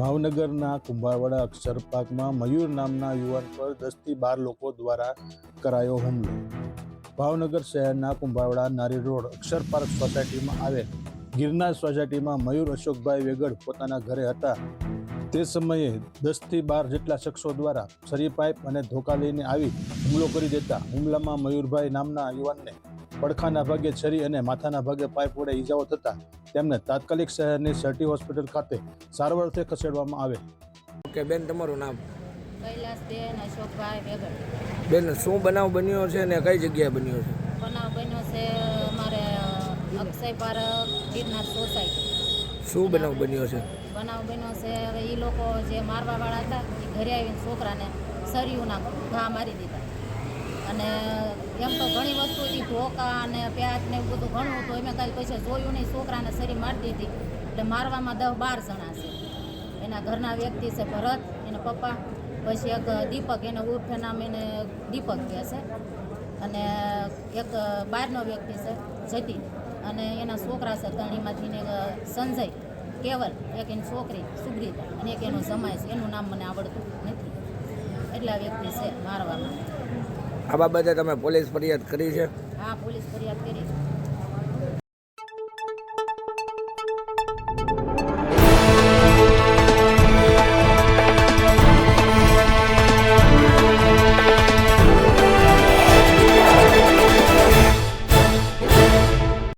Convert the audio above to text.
ભાવનગરના કુંભારવાડા અક્ષર પાર્કમાં મયુર નામના યુવાન પર દસથી બાર લોકો દ્વારા કરાયો હુમલો. ભાવનગર શહેરના કુંભારવાડા નારી રોડ અક્ષર પાર્ક સોસાયટીમાં આવેલ ગિરનાર સોસાયટીમાં મયુર અશોકભાઈ વેગડ પોતાના ઘરે હતા. તે સમયે દસથી બાર જેટલા શખ્સો દ્વારા છરી, પાઇપ અને ધોકા લઈને આવી હુમલો કરી દેતા હુમલામાં મયુરભાઈ નામના યુવાનને પડખાના ભાગે છરી અને માથાના ભાગે પાઇપ વડે ઈજાઓ થતા તેમને તાત્કાલિક શહેરની સર્ટી હોસ્પિટલ ખાતે સારવાર અર્થે ખસેડવામાં આવે. ઓકે બેન તમારું નામ? કૈલાસબેન અશોકભાઈ વેગડ બેન શું બનાવ બન્યો છે અને કઈ જગ્યાએ બન્યો છે? બનાવ બન્યો છે અમારે અક્ષય પાર્ક ગિરનાર સોસાયટી. શું બનાવ બન્યો છે? બનાવ બન્યો છે હવે એ લોકો જે મારવાવાળા હતા એ ઘરે આવીને છોકરાને સરિયુંના ઘા મારી દીધા. અને એમ તો ઘણી વસ્તુ હતી, ધોકા અને પ્યાજ ને એવું બધું ઘણું હતું. એમાં કાંઈ પછી જોયું નહીં. છોકરાને શરી મારી દીધી એટલે મારવામાં દસ બાર જણા છે. એના ઘરના વ્યક્તિ છે ભરત, એના પપ્પા, પછી એક દીપક, એને ઉર્ફે નામ એને દીપક કહે છે. અને એક બહારનો વ્યક્તિ છે જતી અને એના છોકરા છે ધણીમાંથી ને સંજય કેવલ, એક એની છોકરી સુગ્રીતા. અને એક એનો જમાય છે. એનું નામ મને આવડતું નથી. એટલા વ્યક્તિ છે મારવામાં. આ બાબતે તમે પોલીસ ફરિયાદ કરી છે? હા પોલીસ ફરિયાદ કરી છે.